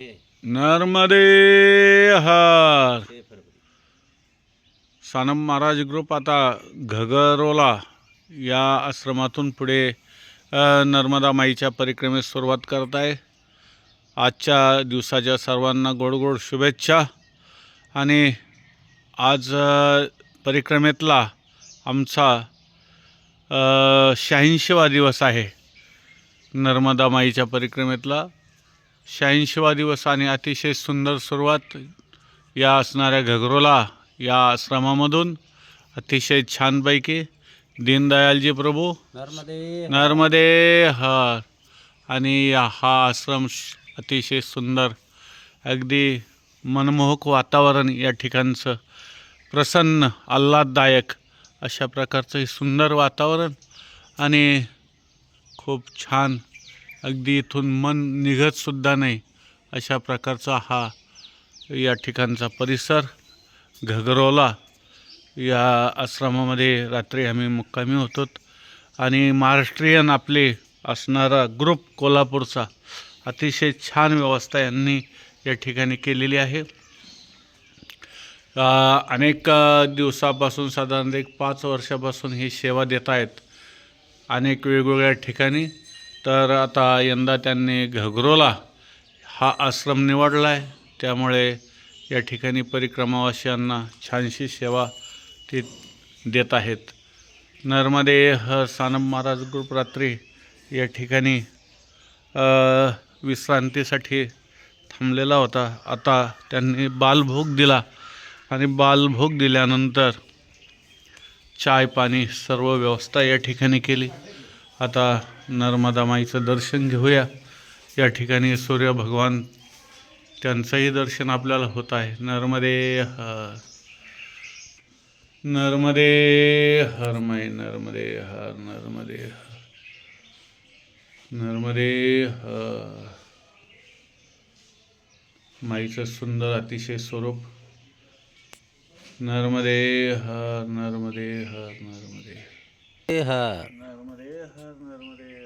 नर्मदे हर। सानम Maharaj group आता घगरोला या आश्रमातून पुढे नर्मदा माईच्या परिक्रमेस सुरुवात करत आहे आजच्या दिवसाच्या सर्वांना गोड गोड शुभेच्छा. आणि आज परिक्रमेतला आमचा शहाऐंशीवा दिवस आहे नर्मदा माईच्या परिक्रमेतला. शहाऐंशीवा दिवस आणि अतिशय सुंदर सुरुवात या असणाऱ्या घगरोला या आश्रमामधून. अतिशय छानपैकी दीनदयालजी प्रभू. नर्मदे. नर्मदे हर आणि हा आश्रम अतिशय सुंदर. अगदी मनमोहक वातावरण या ठिकाणचं. प्रसन्न आल्हाददायक अशा प्रकारचं हे सुंदर वातावरण आणि खूप छान अगदी इथून मन निघतसुद्धा नाही अशा प्रकारचा हा या ठिकाणचा परिसर. घगरोला या आश्रमामध्ये रात्री आम्ही मुक्कामी होतो. आणि महाराष्ट्रीयन आपले असणारा ग्रुप कोल्हापूरचा अतिशय छान व्यवस्था यांनी या ठिकाणी केलेली आहे. अनेक दिवसापासून साधारण एक पाच वर्षापासून ही सेवा देत आहेत. अनेक वेगवेगळ्या ठिकाणी तर आता यंदा त्यांनी घगरोला हा आश्रम निवडला आहे त्यामुळे या ठिकाणी परिक्रमावासियांना छानशी सेवा ते देत आहेत. नर्मदे ह सानम महाराज ग्रुप रात्री या ठिकाणी विश्रांतीसाठी थांबलेला होता. आता त्यांनी बालभोग दिला आणि बालभोग दिल्यानंतर चाय पाणी सर्व व्यवस्था या ठिकाणी केली. आता नर्मदा माईचं दर्शन घेऊया. या ठिकाणी सूर्य भगवान त्यांचंही दर्शन आपल्याला होत आहे. नर्मदे हर नर्मदे हर माई नर्मदे हर नर्मदे हर नर्मदे हर माईचं सुंदर अतिशय स्वरूप. नर्मदे हर नर्मदे हर. नर्मदे हर. नर्मदे हर नर्मदे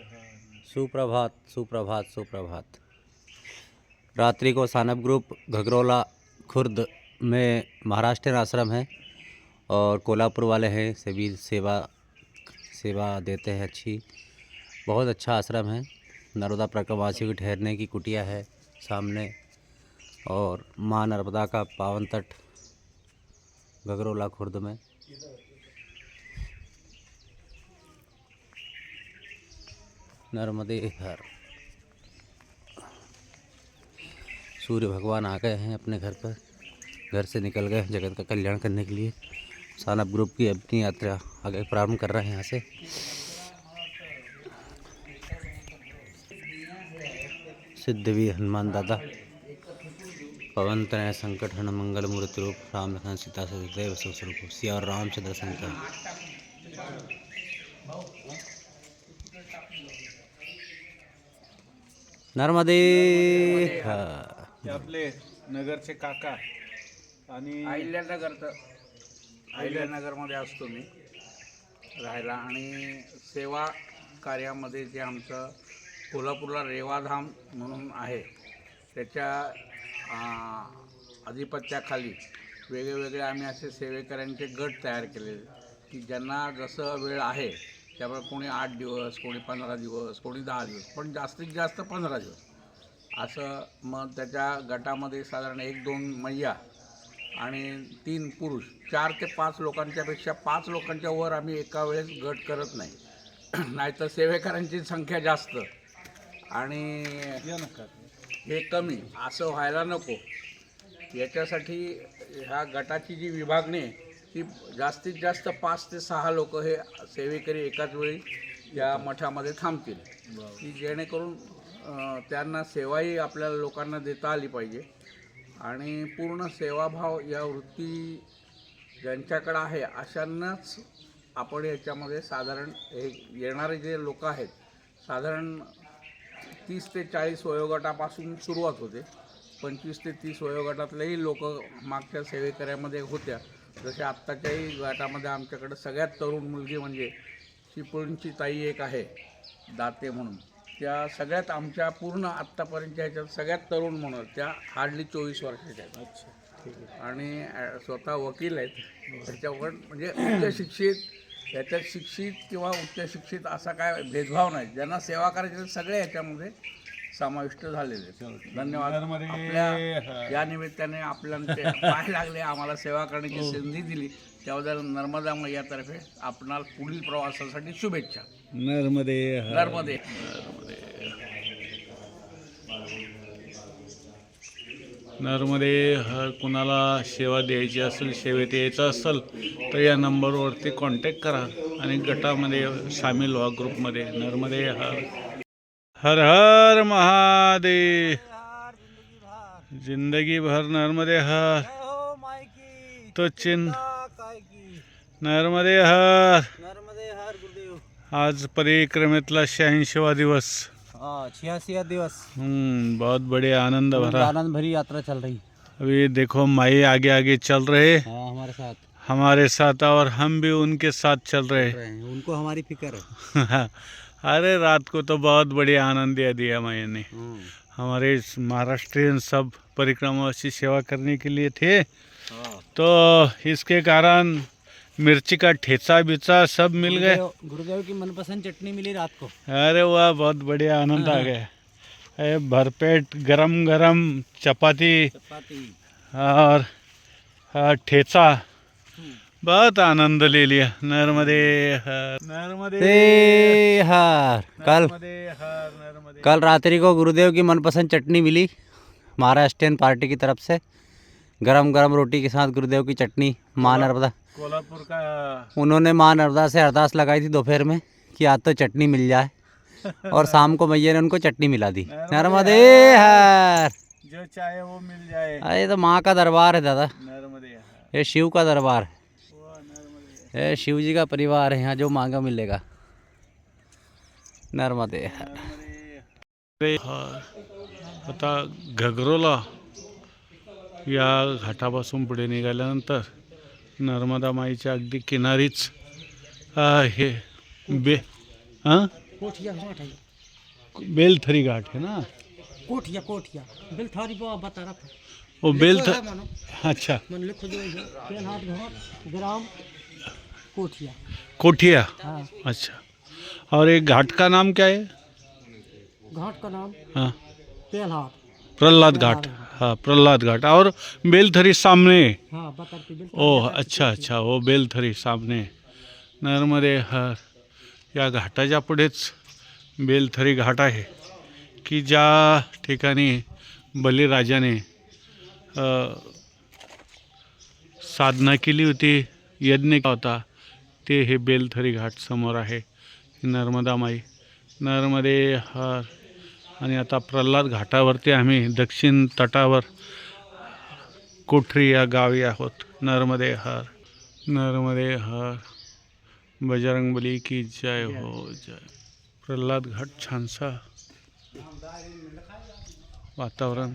सुप्रभात सुप्रभात सुप्रभात। रात्रि को सानप ग्रुप घगरोला खुर्द में महाराष्ट्र आश्रम है और कोल्हापुर वाले हैं, सभी सेवा सेवा देते हैं अच्छी। बहुत अच्छा आश्रम है। नर्मदा प्रकवासी की ठहरने की कुटिया है सामने और माँ नर्मदा का पावन तट घगरोला खुर्द में। नर्मदे हर सूर्य भगवान आ गए हैं अपने घर पर। घर से निकल गए जगत का कल्याण करने के लिए। सानप ग्रुप की अपनी यात्रा आगे प्रारंभ कर रहे हैं यहाँ से। सिद्धवी हनुमान दादा। पवन तनय संकट हन मंगल मूर्ति रूप राम लखन सीता सदैव स्वरूप सिया और राम से नर्मदे। हे. आपले नगरचे काका आणि अहिल्यानगरचं अहिल्यानगरमध्ये असतो मी राहायला आणि सेवा कार्यामध्ये जे आमचं कोल्हापूरला रेवाधाम म्हणून आहे त्याच्या आ, आधिपत्याखाली वेगवेगळे आम्ही असे सेवेकऱ्यांचे गट तयार केलेले की ज्यांना जसं वेळ आहे त्यामुळे कोणी आठ दिवस कोणी पंधरा दिवस कोणी दहा दिवस पण जास्तीत जास्त पंधरा दिवस. असं मग त्याच्या गटामध्ये साधारण एक दोन मैया आणि तीन पुरुष. चार ते पाच लोकांच्यापेक्षा पाच लोकांच्या वर आम्ही एका वेळेस गट करत नाही. नाहीतर सेवेकरांची संख्या जास्त आणि हे कमी. असं व्हायला नको. याच्यासाठी ह्या गटाची जी विभागणी ती जास्तीत जास्त पाच ते सहा लोक हे सेवेकरी एकाच वेळी या मठामध्ये थांबतील. की जेणेकरून त्यांना सेवाही आपल्याला लोकांना देता आली पाहिजे. आणि पूर्ण सेवाभाव या वृत्ती ज्यांच्याकडं आहे अशांनाच आपण याच्यामध्ये साधारण हे येणारे जे लोक आहेत साधारण तीस ते चाळीस वयोगटापासून सुरुवात होते. पंचवीस ते तीस वयोगटातलेही लोक मागच्या सेवेकऱ्यामध्ये होत्या. जसे आत्ताच्याही गटामध्ये आमच्याकडे सगळ्यात तरुण मुलगी म्हणजे चिपळूणची ताई एक आहे दाते म्हणून. त्या सगळ्यात आमच्या पूर्ण आत्तापर्यंतच्या ह्याच्यात सगळ्यात तरुण म्हणून त्या हार्डली चोवीस वर्षाच्या आहेत. अच्छा आणि स्वतः वकील आहेत. त्याच्यावर म्हणजे उच्च शिक्षित याच्यात शिक्षित किंवा उच्च शिक्षित असा काय भेदभाव नाही. ज्यांना सेवा करायची सगळे याच्यामध्ये समाविष्ट झालेले धन्यवाद. आपल्या या निमित्ताने आपल्याला पाय लागले आम्हाला सेवा करण्याची संधी दिली. त्याबद्दल नर्मदा मैयातर्फे आपणाला पुढील प्रवासासाठी शुभेच्छा. नर्मदे हर. नर्मदे. नर्मदे हर कुणाला सेवा द्यायची असेल सेवेत यायचं असेल तर या नंबरवरती कॉन्टॅक्ट करा. आणि गटामध्ये सामील व्हा ग्रुपमध्ये. नर्मदे हर हर हर महादेव। जिंदगी भर नर्मदे हर। तो चिन्ह नर्मदे हर। आज परिक्रमेतला शहाऐंशीवा दिवस। छियासी दिवस हम्म, बहुत बढ़िया आनंद भरा आनंद भरी। यात्रा चल रही। अभी देखो माई आगे आगे चल रहे। हमारे साथ। हमारे साथ और हम भी उनके साथ चल रहे। रहे हैं। उनको हमारी फिक्र है। अरे रात को तो बहुत बढ़िया आनंद दिया दिया माई ने। हम्म। हमारे महाराष्ट्रियन सब परिक्रमावासी सेवा करने के लिए थे। हाँ। तो इसके कारण मिर्ची का ठेचा बिचा सब मिल गए। गुरुदेव की मनपसंद चटनी मिली रात को। अरे वाह बहुत बढ़िया आनंद आ गया। अरे भरपेट गरम गरम चपाती चपाती। और हाँ, ठेचा। बहुत आनंद ले लिया। नर्मदे हर नर्मदे हार। कल कल रात्रि को गुरुदेव की मनपसंद चटनी मिली महाराष्ट्रियन पार्टी की तरफ़ से। गरम गरम रोटी के साथ गुरुदेव की चटनी माँ नर्मदा। कोल्हापुर का उन्होंने माँ नर्मदा से अरदास लगाई थी दोपहर में कि आज तो चटनी मिल जाए। और शाम को मैया ने उनको चटनी मिला दी। नर्मदे हर। जो चाहे वो मिल जाए। अरे तो माँ का दरबार है दादा। नर्मदे ये शिव का दरबार है। ये शिव जी का परिवार है यहाँ जो मांगा मिलेगा। नर्मदे। आता घगरोला या घाटापासून पुढे निघाल्यानंतर नर्मदा माईच्या अगदी किनारीच हे बे हां कोठिया घाट बेलथरी घाट है ना? कोठिया कोठिया? बिल थारी को बता रहा वो बेल है मानो। अच्छा। ग्राम कोठिया। कोठिया? हाँ। अच्छा। और एक घाट का नाम क्या है? घाट का नाम हाँ। तेलहाट प्रहलाद घाट। हाँ प्रहलाद घाट। और बेलथरी सामने। हाँ के ओह अच्छा अच्छा हो बेलथरी सामने। नर्मदे हर या घाटाच्या पुढेच बेलथरी घाट आहे। की ज्या ठिकाणी बलिराजाने अ, साधना केली होती यज्ञ होता ते हे बेलथरी घाट समोर आहे. नर्मदा माई. नर्मदे हर. आणि आता प्रल्हाद घाटावरती आम्ही दक्षिण तटावर कोठरी या गावी आहोत. नर्मदे हर. नर्मदे हर. बजरंगबली की जय हो जय. प्रल्हाद घाट छानसा. वातावरण.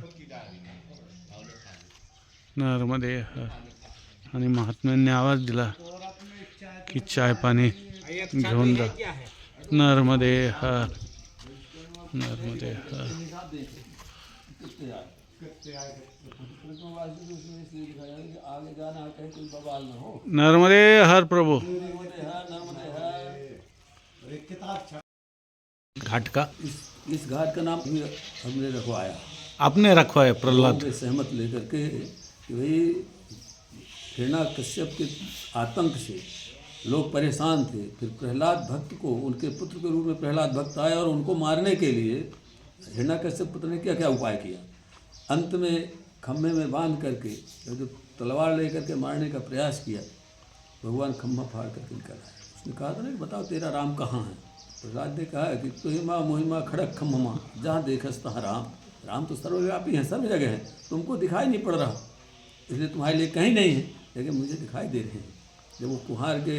नर्मदे हर. आणि महात्म्यांनी आवाज दिला. की चाय पाणी घेऊन जा. नर्मदे हर नर्मदे हर नर्मदे हर प्रभु. घाट का इस घाट का नाम हमने रखवाया। आपने रखवा है प्रहलाद सहमत लेकर के कि भाई हिरणा कश्यप के आतंक से लोग परेशान थे। फिर प्रहलाद भक्त को, उनके पुत्र के रूप में प्रहलाद भक्त आया और उनको मारने के लिए हिरणा कश्यप पुत्र ने क्या क्या उपाय किया? अंत में खंभे में बाँध करके जो तलवार लेकर के मारने का प्रयास किया, भगवान खंभा फाड़ करके निकल आया उसने कहा था ना बताओ तेरा राम कहाँ है? प्रहलाद ने कहा, कि तुहिमा मोहिमा खड़क खम्भमा जहाँ देखस तहाँ राम। राम तो सर्वव्यापी हैं, सब जगह हैं। तुमको दिखाई नहीं पड़ रहा। इसलिए तुम्हारे लिए कहीं नहीं है, लेकिन मुझे दिखाई दे रहे हैं। जब वो कुहार के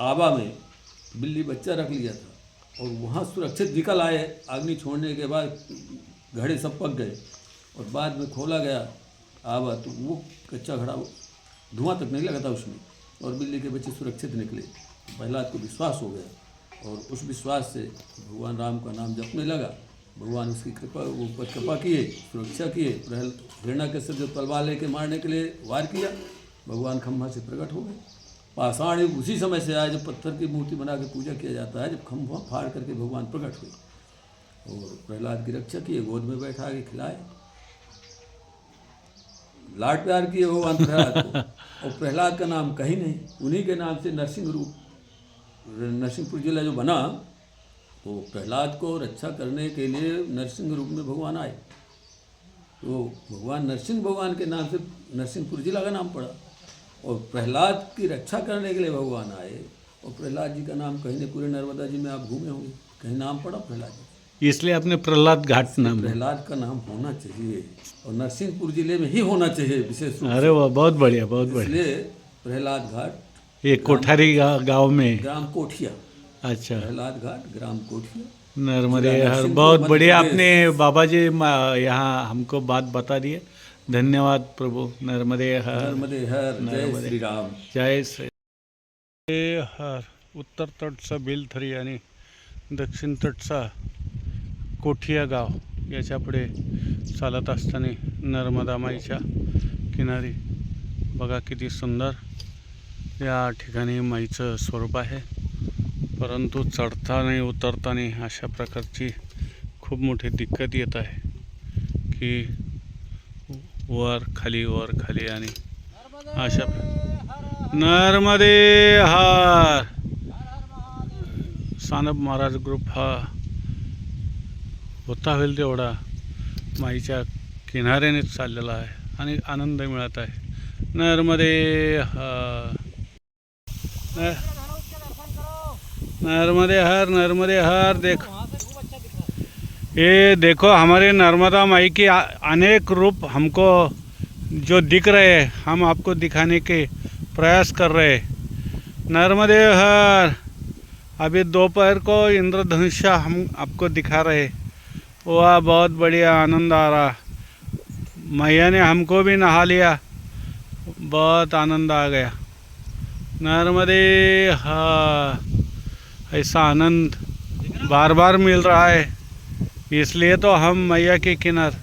आबा में बिल्ली बच्चा रख लिया था और वहाँ सुरक्षित निकल आए अग्नि छोड़ने के बाद घड़े सब पक गए और बाद में खोला गया आबा तो वो कच्चा घड़ा धुआँ तक नहीं लगा था उसमें और बिल्ली के बच्चे सुरक्षित निकले। प्रहलाद को विश्वास हो गया और उस विश्वास से भगवान राम का नाम जपने लगा। भगवान उसकी कृपा ऊपर कृपा किए, सुरक्षा किए, प्रहल, घृणा के सिर जो तलवार लेके मारने के लिए वार किया। भगवान खंभा से प्रकट हो गए। पाषाण युग उसी समय से आया जब पत्थर की मूर्ति बना के पूजा किया जाता है, जब खंभा फाड़ करके भगवान प्रकट हुए। और प्रहलाद की रक्षा किए गोद में बैठा के खिलाए। लाड प्यार किए भगवान प्रहलाद को। और प्रहलाद का नाम कहीं नहीं, उन्हीं के नाम से नरसिंह रूप, नरसिंहपुर जिला जो बना तो प्रहलाद को रक्षा करने के लिए नरसिंह रूप में भगवान आए। तो भगवान नरसिंह भगवान के नाम से नरसिंहपुर जिला का नाम पड़ा। और प्रहलाद की रक्षा करने के लिए भगवान आए। और प्रहलाद जी का नाम कहीं नहीं पूरे नर्मदा जी में आप घूमे होंगे। कहीं नाम पड़ा प्रहलाद जी? इसलिए आपने प्रहलाद घाट नाम प्रहलाद का नाम होना चाहिए और नरसिंहपुर ज़िले में ही होना चाहिए विशेष रूप अरे वाह बहुत बढ़िया बहुत बढ़िया। इसलिए प्रहलाद घाट ये कोठारी गाँव में। ग्राम कोठिया। अच्छा। प्रहलाद घाट ग्राम कोठिया। नर्मदे हर बहुत बढ़िया आपने बाबा जी यहाँ हमको बात बता दी है धन्यवाद प्रभु नर्मदे हर। नर्मदे हर जय श्री राम जय श्री हे हर उत्तर तटचा बेलथरी आणि दक्षिण तटचा कोठिया गाव याच्यापुढे चालत असताना नर्मदा माईच्या किनारी. बघा किती सुंदर या ठिकाणी माईचं स्वरूप आहे. परंतु चढताना उतरताना अशा प्रकारची खूप मोठी दिक्कत येत आहे की वर खाली वर खाली आणि अशा नर्मदे हार. सानप महाराज ग्रुप हा होता होईल तेवढा. माईच्या किनाऱ्यानेच चाललेला आहे आणि आनंद मिळत आहे. नर्मदे हार. नर्मदे हार नर्मदे हार देख. ये देखो, हमारे नर्मदा माई के अनेक रूप हमको जो दिख रहे हैं, हम आपको दिखाने के प्रयास कर रहे हैं। नर्मदे हर अभी दोपहर को इंद्रधनुष्य हम आपको दिखा रहे वाह, बहुत बढ़िया, आनंद आ रहा। मैया ने हमको भी नहा लिया। बहुत आनंद आ गया। नर्मदे हर ऐसा आनंद बार बार मिल रहा है। इसलिए तो हम मैया के किनार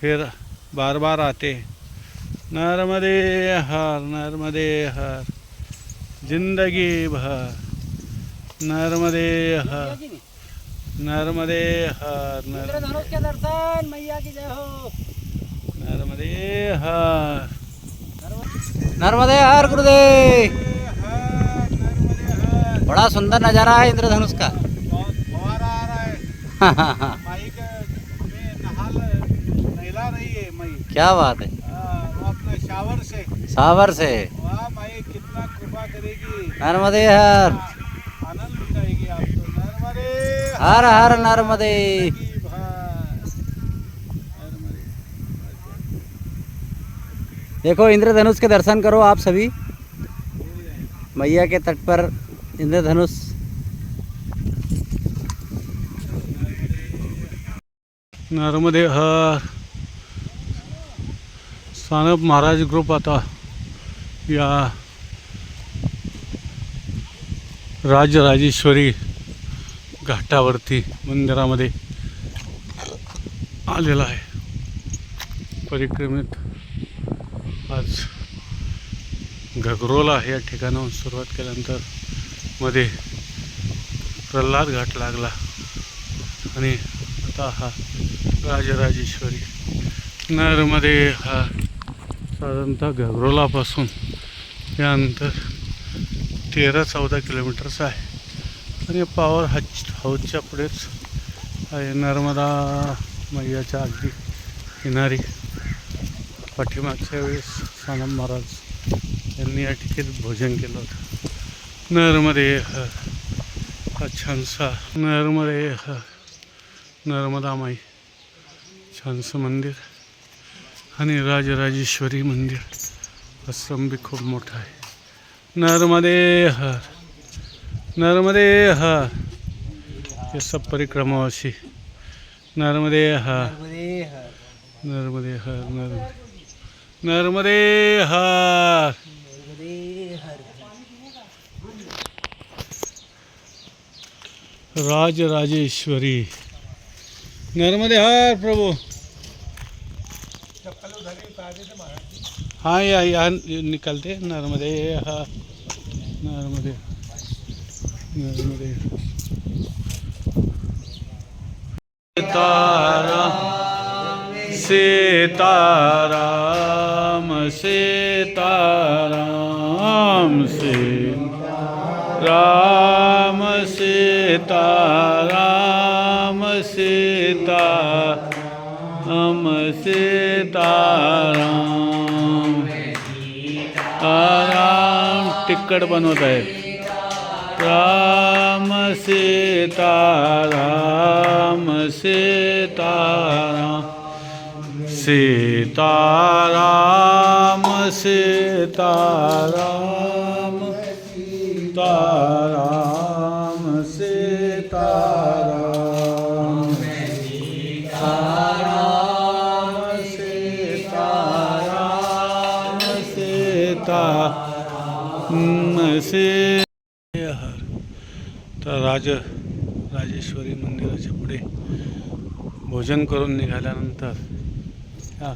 फिर बार बार आते नर्मदे हर नर्मदे हर ज़िंदगी भर। नर्मदे हर नर्मदे हर दर्शन मैया की जय हो। नर्मदे हर। नर्मदे हर गुरुदेव। बड़ा सुंदर नज़ारा है इंद्रधनुष का। माई में नहाल नहला रही है माई। क्या बात है? अपने शावर से। सावर से? वाह माई कितना कृपा करेगी। नर्मदे हर। आनंद लुटाएगी आपको। नर्मदे। हर हर। नर्मदे। देखो इंद्रधनुष के दर्शन करो आप सभी। मैया के तट पर इंद्रधनुष नर्मदे हर सानप महाराज ग्रुप आता या राजराजेश्वरी घाटावरती मंदिरामध्ये आलेला आहे. परिक्रमेत. आज घगरोला या ठिकाणाहून सुरुवात केल्यानंतरमध्ये प्रल्हाद घाट लागला. आणि आता हा राजराजेश्वरी. नरमध्ये हा साधारणतः घगरोलापासून या अंतर तेरा चौदा किलोमीटरचं आहे. आणि पावर हाच हौदच्या पुढेच आहे नर्मदा मैयाच्या अगदी किनारी. पाठीमागच्या वेळेस सानम महाराज यांनी या ठिकाणी भोजन केलं होतं. नर्मदे हा छानसा नर्मदे नर्मदा माई छानसं मंदिर आणि राजराजेश्वरी मंदिर. आश्रम बी खूप मोठं आहे. नर्मदे हर नर्मदे हर. हे सब परिक्रमावाशी नर्मदे हर नर्मदे हर नर्मदे नर्मदे हर. राजराजेश्वरी. नर्मदे हर प्रभु। हाँ या यहाँ निकलते नर्मदे, हा, नर्मदे नर्मदे। सीताराम सीताराम सीताराम सीताराम सीताराम। सीता हम सीता राम। राम तिखट बनवत आहे राम सीता राम। सीता राम सीता राम सीता राम सीता राम से हर तर राज राजेश्वरी मंदिराच्या पुढे भोजन करून निघाल्यानंतर हा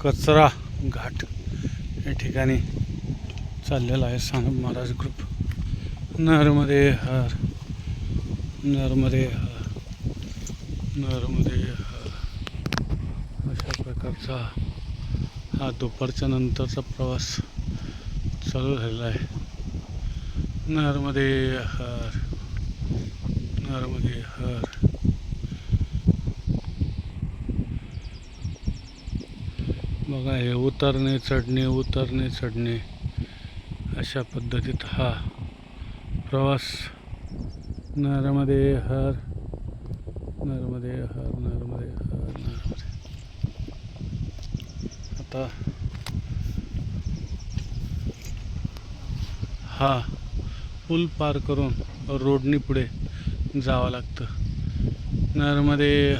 कचरा घाट या ठिकाणी चाललेला आहे सानप महाराज ग्रुप नर्मदे हर नर्मदे हर नर्मदे हर. अशा प्रकारचा हा दुपारच्या नंतरचा प्रवास चालू झालेला आहे. नर्मदे हर नर्मदे हर. बघा हे उतरणे चढणे उतरणे चढणे अशा पद्धतीत हा प्रवास. नर्मदे हर नर्मदे हर नर्मदे हर नर्मदे आता हा पूल पार करून रोडनी पुढे जावं लागतं. नरमध्ये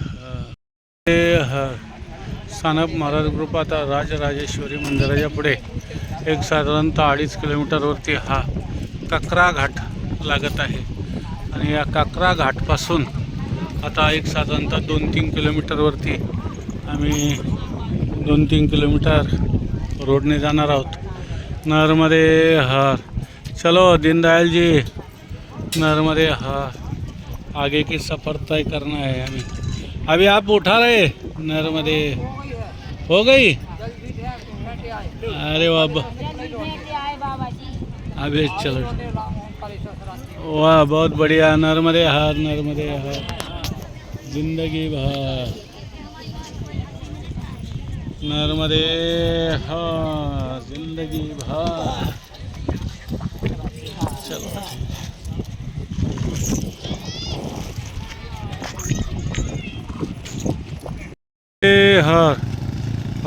सानप महाराज ग्रुप आता राजराजेश्वरी मंदिराच्या पुढे एक साधारणतः अडीच किलोमीटरवरती हा काकरा घाट लागत आहे. आणि या काकरा घाटपासून आता एक साधारणतः दोन तीन किलोमीटरवरती आम्ही दोन तीन किलोमीटर रोडने जाणार आहोत. नरमध्ये हर चलो, दीनदयाल जी, नर्मदे हर आगे की सफ़र तय करना है हमें। अभी आप उठा रहे, नर्मदे? हो गई? अरे वाह अभी चलो। वाह, बहुत बढ़िया, नर्मदे हर नर्मदे हर ज़िंदगी भर। नर्मदे हर ज़िंदगी भर। चलो. ए हर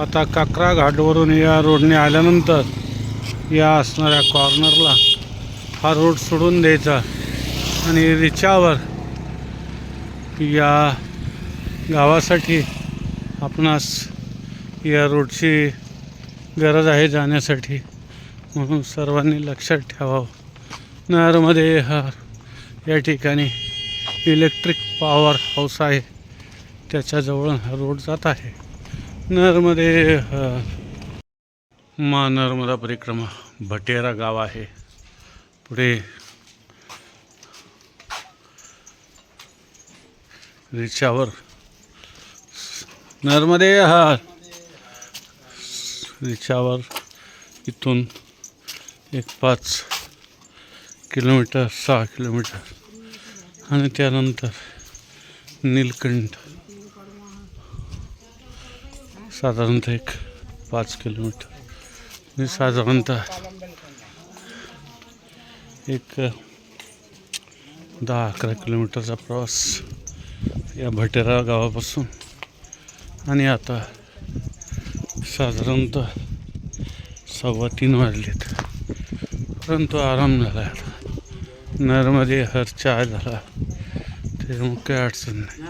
आता काकरा घाटवरून या रोडने आल्यानंतर या असणाऱ्या कॉर्नरला हा रोड सोडून द्यायचा. आणि रिचावर या गावासाठी आपणास या रोडची गरज आहे जाण्यासाठी. म्हणून सर्वांनी लक्षात ठेवावं. नरमध्ये या ठिकाणी इलेक्ट्रिक पॉवर हाऊस आहे. त्याच्याजवळ हा रोड जात आहे. नर्मदे हर. मा नर्मदा परिक्रमा भटेरा गाव आहे. पुढे रिक्षावर नर्मदे हर रिक्षावर इथून एक पाच किलोमीटर सहा किलोमीटर. आणि त्यानंतर नीलकंठ. साधारणतः एक पाच किलोमीटर. आणि साधारणतः एक दहा अकरा किलोमीटरचा प्रवास या भटेरा गावापासून. आणि आता साधारणतः सव्वा तीन वाजलेत. परंतु आराम झाला आहे आता. नर्मदे हर चहा झाला त्याच्यामुळे काही अडचण नाही।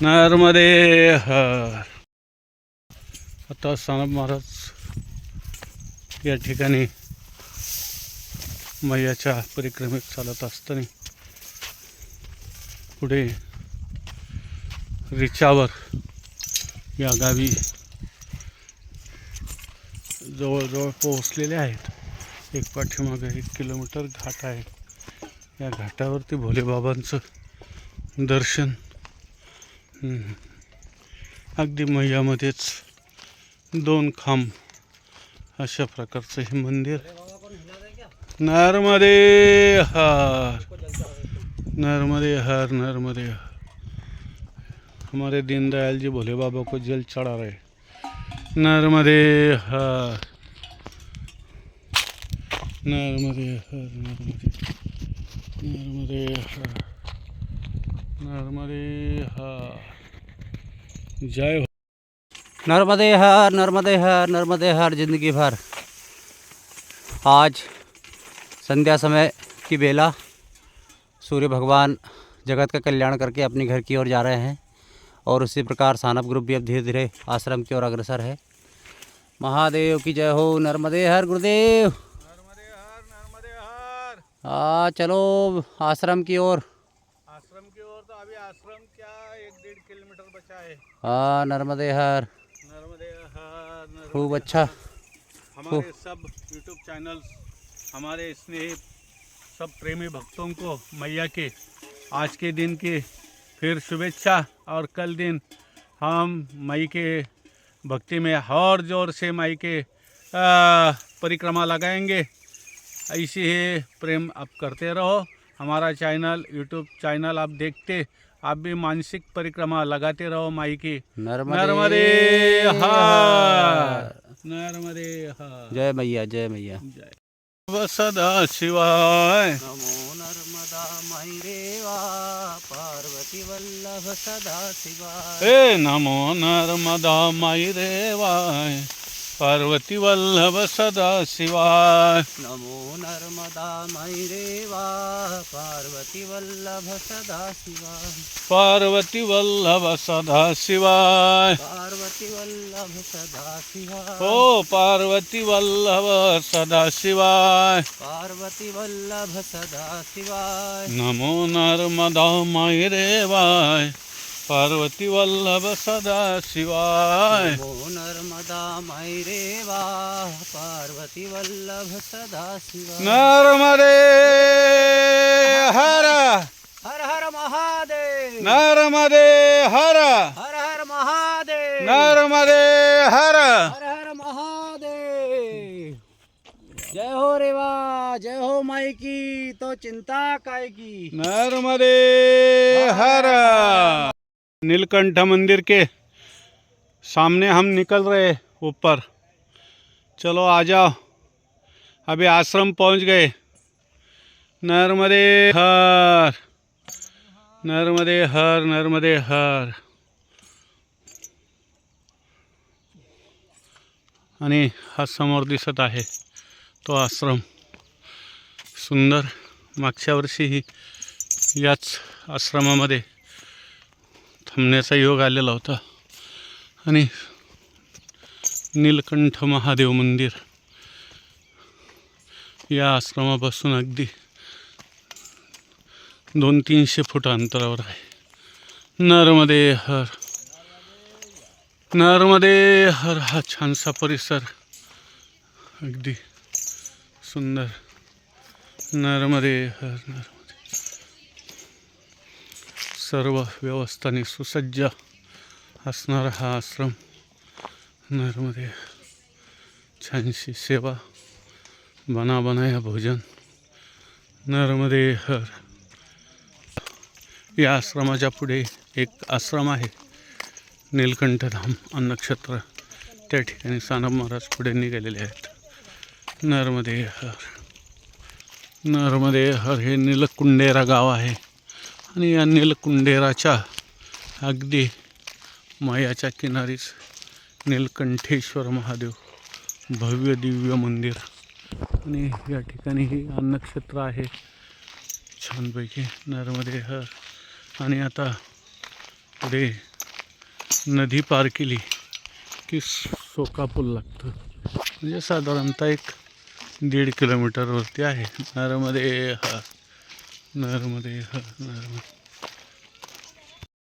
नर्मदे हर। आता सानप महाराज या ठिकाणी मैयाच्या परिक्रमेत चालत असताना पुढे रिचावर या गावी जवळजवळ पोहोचलेले आहेत. एक पाठीमागं एक किलोमीटर घाट आहे. या घाटावरती भोलेबाबांचं दर्शन. अगदी मैयामध्येच दोन खांब अशा प्रकारचं हे मंदिर. नर्मदे हार. नर्मदे हार नर्मदे हमारे दीनदयाल जी भोले बाबा को जल चढ़ा रहे नर्मदे हार. नर्मदे हर नर्मदे जय हो। नर्मदे हर नर्मदे हर नर्मदे हर ज़िंदगी भर। आज संध्या समय की बेला सूर्य भगवान जगत का कल्याण करके अपने घर की ओर जा रहे हैं और उसी प्रकार सानप ग्रुप भी अब धीरे धीरे आश्रम की ओर अग्रसर है। महादेव की जय हो, नर्मदे हर गुरुदेव नर्मदे हर नर्मदे हर आ चलो आश्रम की ओर। आश्रम की ओर तो अभी आश्रम क्या एक डेढ़ किलोमीटर बचा है। हाँ नर्मदे हर। नर्मदे हर खूब अच्छा। हमारे सब यूट्यूब चैनल्स हमारे स्नेह सब प्रेमी भक्तों को मैया के आज के दिन की फिर शुभेच्छा और कल दिन हम मई के भक्ति में और ज़ोर से मई के परिक्रमा लगाएँगे। ऐसे ही प्रेम आप करते रहो। हमारा चैनल यूट्यूब चैनल आप देखते आप भी मानसिक परिक्रमा लगाते रहो माई की। नर्मदे नर्मदे जय मैया जय मैया। जय। सदा शिवाय नमो नर्मदा मई रेवा पार्वती वल्लभ सदा शिवा हे नमो नर्मदा माई रेवाय पार्वती वल्लभ सदा शिवाय नमो नर्मदा मई रेवा पार्वती वल्लभ सदा शिवा पार्वती वल्लभ सदा शिवाय पार्वती वल्लभ सदा शिवा ओ पार्वती वल्लभ सदा शिवाय पार्वती वल्लभ सदा शिवाय नमो नर्मदा माई रेवाय पार्वती वल्लभ सदा शिवाय। नर्मदा मई रेवा पार्वती वल्लभ सदा शिवा नर्मदे हर। हर हर महादेव। नर्मदे हर। हर हर महादेव। नर्मदे हर। हर हर महादेव। जय हो रेवा जय हो माई की तो चिंता काय की। नर्मदे हर नीलकंठ मंदिर के सामने हम निकल रहे ऊपर। चलो आ जाओ। अभी आश्रम पहुंच गए। नर्मदे हर नर्मदे हर नर्मदे हर। आणि हा समोर दिसत आहे तो आश्रम। सुंदर मागच्या वर्षीही याच आश्रमामध्ये थांबण्याचा योग आलेला होता. आणि नीलकंठ महादेव मंदिर या आश्रमापासून अगदी दोन तीनशे फूट अंतरावर आहे. नर्मदे हर नर्मदे हर हा छानसा परिसर अगदी सुंदर. नर्मदे हर नर्मदे सर्व व्यवस्थाने सुसज्ज असणारा हा आश्रम. नर्मदे छानशी सेवा बना बनाया भोजन. नर्मदे हर. या आश्रमाच्या पुढे एक आश्रम आहे. नीलकंठधाम अन्नक्षेत्र. त्या ठिकाणी सानब महाराज पुढे निघालेले आहेत. नर्मदे हर. नर्मदे हर हे नीलकुंडेरा गाव आहे. आणि या नीलकुंडेराच्या अगदी मायाच्या किनारीच नीलकंठेश्वर महादेव भव्य दिव्य मंदिर. आणि या ठिकाणी हे अन्नक्षेत्र आहे. छानपैकी नर्मदे हर आणि आता पुढे नदी पार केली की सोकापूल लागतं. म्हणजे साधारणतः एक दीड किलोमीटरवरती आहे नर्मदे हर नर्मदे हर नर्मदे